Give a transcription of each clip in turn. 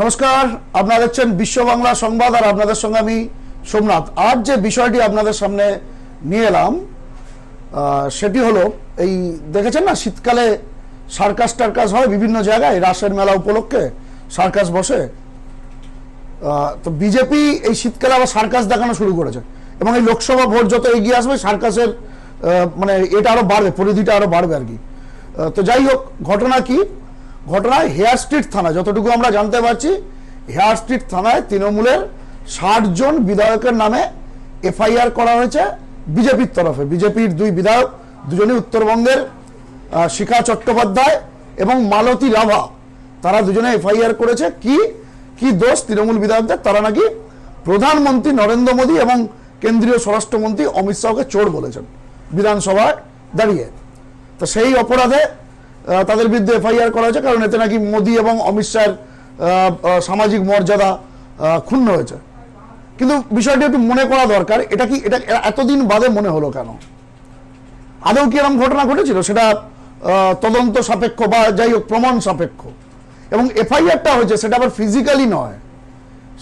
নমস্কার, আপনারা দেখছেন বিশ্ব বাংলা সংবাদ আর আপনাদের সঙ্গে আমি সোমনাথ। আজ যে বিষয়টি আপনাদের সামনে নিয়ে এলাম সেটি হলো এই, দেখেছেন না, শীতকালে সার্কাস টার্কাস হয় বিভিন্ন জায়গায়, রাসের মেলা উপলক্ষে সার্কাস বসে। তো বিজেপি এই শীতকালে আবার সার্কাস দেখানো শুরু করেছে। এবং এই লোকসভা ভোট যত এগিয়ে আসবে, সার্কাসের মানে এটা আরও বাড়বে, পরিধিটা আরও বাড়বে আর কি। তো যাই হোক, ঘটনা কি? ঘটনায় হেয়ার স্ট্রিট থানা যতটুকু আমরা জানতে পারছি, হেয়ার স্ট্রিট থানায় তৃণমূলের ষাট জন বিধায়কের নামে এফআইআর করা হয়েছে বিজেপির তরফে। বিজেপির দুই বিধায়ক, দুজনই উত্তরবঙ্গের শিখা চট্টোপাধ্যায় এবং মালতী রাভা, তারা দুজনে এফআইআর করেছে। কি? কি দোষ তৃণমূল বিধায়কদের? তারা নাকি প্রধানমন্ত্রী নরেন্দ্র মোদী এবং কেন্দ্রীয় স্বরাষ্ট্রমন্ত্রী অমিত শাহকে চোর বলেছেন। বিধানসভায় দাঁড়িয়ে। তো সেই অপরাধে তাদের বিরুদ্ধে এফআইআর করা হয়েছে, কারণ এতে নাকি মোদী এবং অমিত শাহের সামাজিক মর্যাদা ক্ষুণ্ণ হয়েছে। কিন্তু বিষয়টি একটু মনে করা দরকার, এটা কি, এটা এতদিন বাদে মনে হলো কেন? আদৌ কি এরকম ঘটনা ঘটেছিল? সেটা তদন্ত সাপেক্ষ বা যাই হোক, প্রমাণ সাপেক্ষ। এবং এফআইআরটা হয়েছে, সেটা আবার ফিজিক্যালি নয়।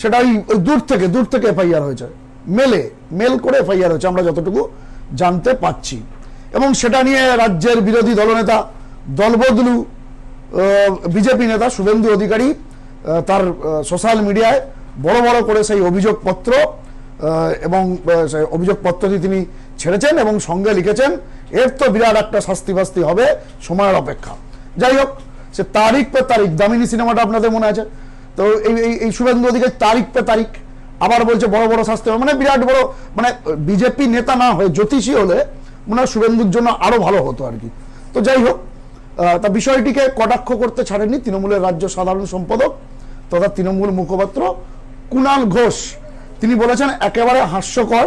সেটা ওই দূর থেকে দূর থেকে এফআইআর হয়েছে। মেলে, মেল করে এফআইআর হয়েছে, আমরা যতটুকু জানতে পাচ্ছি এবং সেটা নিয়ে রাজ্যের বিরোধী দলনেতা দলবদলু বিজেপি নেতা শুভেন্দু অধিকারী তার সোশ্যাল মিডিয়ায় বড় বড় করে সেই অভিযোগপত্র এবং অভিযোগপত্রটি তিনি ছেড়েছেন এবং সঙ্গে লিখেছেন, এর তো বিরাট একটা শাস্তি ফাস্তি হবে সময়ের অপেক্ষা। যাই হোক, সে তারিখ পে তারিখ, দামিনী সিনেমাটা আপনাদের মনে আছে? তো এই, এই- শুভেন্দু অধিকারী তারিখ পে তারিখ, আবার বলছে বড় বড় শাস্তি হবে মানে বিরাট বড় মানে বিজেপি নেতা না হয়ে জ্যোতিষী হলে মনে হয় শুভেন্দুর জন্য আরও ভালো হতো আর কি। তো যাই হোক তা বিষয়টিকে কটাক্ষ করতে ছাড়েননি তৃণমূলের রাজ্য সাধারণ সম্পাদক তথা তৃণমূল মুখপাত্র কুণাল ঘোষ। তিনি বলেছেন, একেবারে হাস্যকর,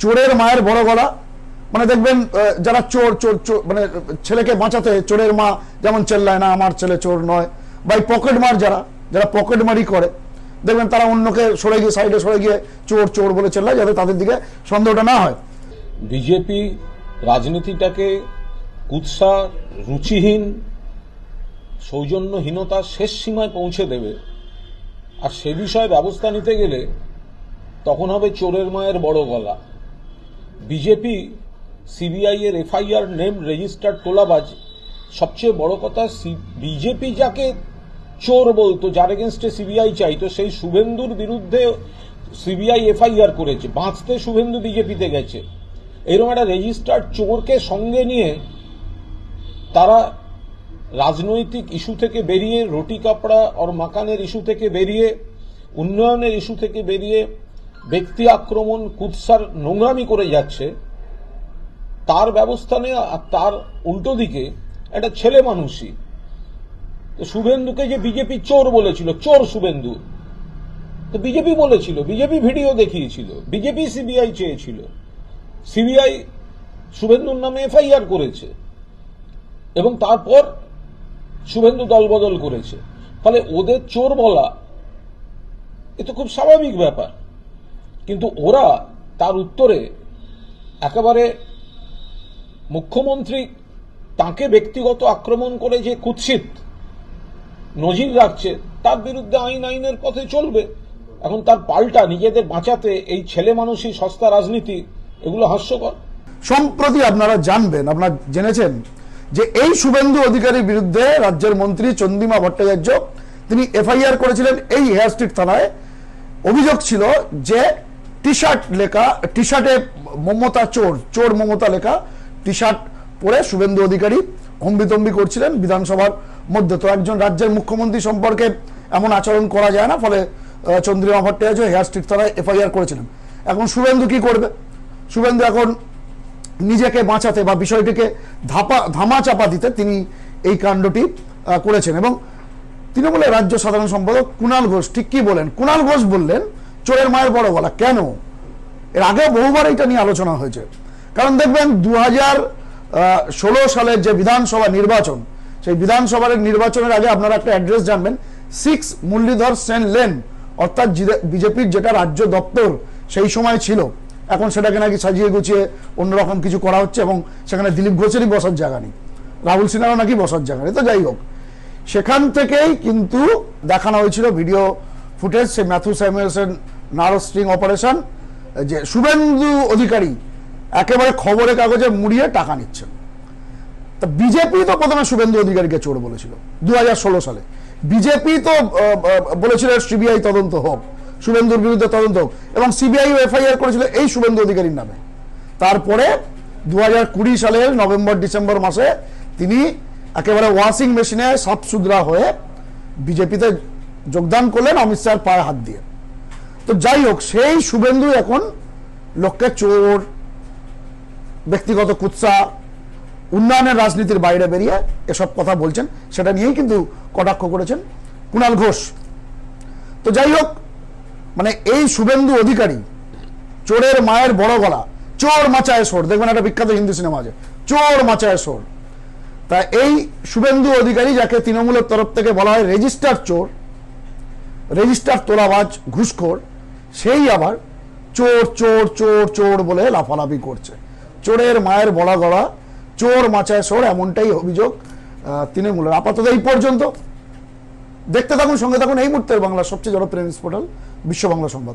চোরের মায়ের বড় গলা। মানে দেখবেন যারা চোর চোর চোর মানে ছেলেকে বাঁচাতে চোরের মা যেমন চেল্লায়, না, আমার ছেলে চোর নয়। বা এই পকেট মার যারা যারা পকেট মারি করে, দেখবেন তারা অন্যকে সরে গিয়ে, সাইডে সরে গিয়ে চোর চোর বলে চেল্লায়, যাতে তাদের দিকে সন্দেহটা না হয়। বিজেপি রাজনীতিটাকে কুৎসা রুচিহীন সৌজন্যহীনতার শেষ সীমায় পৌঁছে দেবে। আর সে বিষয়ে ব্যবস্থা নিতে গেলে তখন হবে চোরের মায়ের বড় গলা। বিজেপি, সিবিআই এর এফআইআর নেম রেজিস্টার্ড তোলাবাজ। সবচেয়ে বড় কথা বিজেপি যাকে চোর বলতো, যার এগেনস্টে সিবিআই চাইতো, সেই শুভেন্দুর বিরুদ্ধে সিবিআই এফআইআর করেছে। বাঁচতে শুভেন্দু বিজেপিতে গেছে। এরকম একটা রেজিস্টার্ড চোরকে সঙ্গে নিয়ে তারা রাজনৈতিক ইস্যু থেকে বেরিয়ে, রুটি, কাপড়া ওর মাকানের ইস্যু থেকে বেরিয়ে, উন্নয়নের ইস্যু থেকে বেরিয়ে ব্যক্তি আক্রমণ, কুৎসার নোংরামি করে যাচ্ছে, তার ব্যবস্থা নেওয়া আর তার উল্টো দিকে একটা ছেলে মানুষই। শুভেন্দুকে যে বিজেপি চোর বলেছিল, চোর শুভেন্দু। তো বিজেপি বলেছিল, বিজেপি ভিডিও দেখিয়েছিল, বিজেপি সিবিআই চেয়েছিল। সিবিআই শুভেন্দুর নামে এফআইআর করেছে। এবং তারপর শুভেন্দু দলবদল করেছে। ফলে ওদের চোর বলা এ তো খুব স্বাভাবিক ব্যাপার। কিন্তু ওরা তার উত্তরে একেবারে মুখ্যমন্ত্রী তাকে ব্যক্তিগত আক্রমণ করে যে কুৎসিত নজির রাখছে, তার বিরুদ্ধে আইন আইনের পথে চলবে। এখন তার পাল্টা নিজেদের বাঁচাতে এই ছেলে মানুষই সস্তা রাজনীতি, এগুলো হাস্যকর। সম্প্রতি আপনারা জানবেন, আপনারা জেনেছেন যে এই শুভেন্দু অধিকারীর বিরুদ্ধে রাজ্যের মন্ত্রী চন্দিমা ভট্টাচার্য, তিনি এফআইআর করেছিলেন এই হেয়ার স্ট্রিট থানায়। অভিযোগ ছিল যে টি শার্ট লেখা টি শার্টে মমতা চোর চোর মমতা লেখা টি শার্ট পরে শুভেন্দু অধিকারী হম্বিতম্বি করছিলেন বিধানসভার মধ্যে। তো একজন রাজ্যের মুখ্যমন্ত্রী সম্পর্কে এমন আচরণ করা যায় না, ফলে চন্দ্রিমা ভট্টাচার্য হেয়ার স্ট্রিট থানায় এফআইআর করেছিলেন। এখন শুভেন্দু কি করবে? শুভেন্দু এখন নিজেকে বাঁচাতে বা বিষয়টিকে ধাপা ধামা চাপা দিতে তিনি এই কাণ্ডটি করেছেন এবং তৃণমূলের রাজ্য সাধারণ সম্পাদক কুণাল ঘোষ ঠিক কি বলেন? কুণাল ঘোষ বললেন, চোরের মায়ের বড় গলা। কেন? এর আগে বহুবার এটা নিয়ে আলোচনা হয়েছে। কারণ দেখবেন দু হাজার ষোলো সালের যে বিধানসভা নির্বাচন, সেই বিধানসভার নির্বাচনের আগে আপনারা একটা অ্যাড্রেস জানবেন, সিক্স মুরলীধর সেন লেন, অর্থাৎ বিজেপির যেটা রাজ্য দপ্তর সেই সময় ছিল। এখন সেটাকে নাকি সাজিয়ে গুছিয়ে অন্যরকম কিছু করা হচ্ছে এবং সেখানে দিলীপ ঘোষেরই বসার জায়গা নেই। রাহুল সিনহারও নাকি বসার জায়গা নেই। তো যাই হোক, সেখান থেকেই কিন্তু দেখানো হয়েছিল ভিডিও ফুটেজ সে ম্যাথু স্যামুয়েলসের নারো স্ট্রিং অপারেশন, যে শুভেন্দু অধিকারী একেবারে খবরের কাগজে মুড়িয়ে টাকা নিচ্ছেন। তা বিজেপি তো প্রথমে শুভেন্দু অধিকারীকে চোর বলেছিল দু হাজার ষোলো সালে। বিজেপি তো বলেছিল সিবিআই তদন্ত হোক। শুভেন্দুর বিরুদ্ধে তদন্ত এবং সিবিআই এফআইআর করেছিল এই শুভেন্দু অধিকারীর নামে। তারপরে দু সালের নভেম্বর, ডিসেম্বর মাসে তিনি একেবারে ওয়াশিং মেশিনে সাফ সুদ্রা হয়ে বিজেপিতে যোগদান করলেন অমিত শাহের পায়ে হাত দিয়ে। তো যাই হোক, সেই শুভেন্দু এখন লোককে চোর, ব্যক্তিগত কুৎসা, উন্নয়নের রাজনীতির বাইরে বেরিয়ে এসব কথা বলছেন, সেটা নিয়েই কিন্তু কটাক্ষ করেছেন কুণাল ঘোষ। তো যাই হোক মানে এই শুভেন্দু অধিকারী, চোরের মায়ের বড় গলা, চোর মাচায় সোর, দেখবেন একটা বিখ্যাত হিন্দি সিনেমা আছে, চোর মাচায় সোর। তা এই শুভেন্দু অধিকারী যাকে তৃণমূলের তরফ থেকে বলা হয় রেজিস্টার চোর, রেজিস্টার তোলাবাজ, ঘুষখোর, সেই আবার চোর চোর চোর চোর বলে লাফালাফি করছে। চোরের মায়ের বলা গলা, চোর মাচায় সোর, এমনটাই অভিযোগ তৃণমূলের। আপাতত এই পর্যন্ত। দেখতে থাকুন, সঙ্গে থাকুন, এই মুহূর্তের বাংলা সবচেয়ে জনপ্রিয় নিউজ পোর্টাল বিশ্ব বাংলা সংবাদ।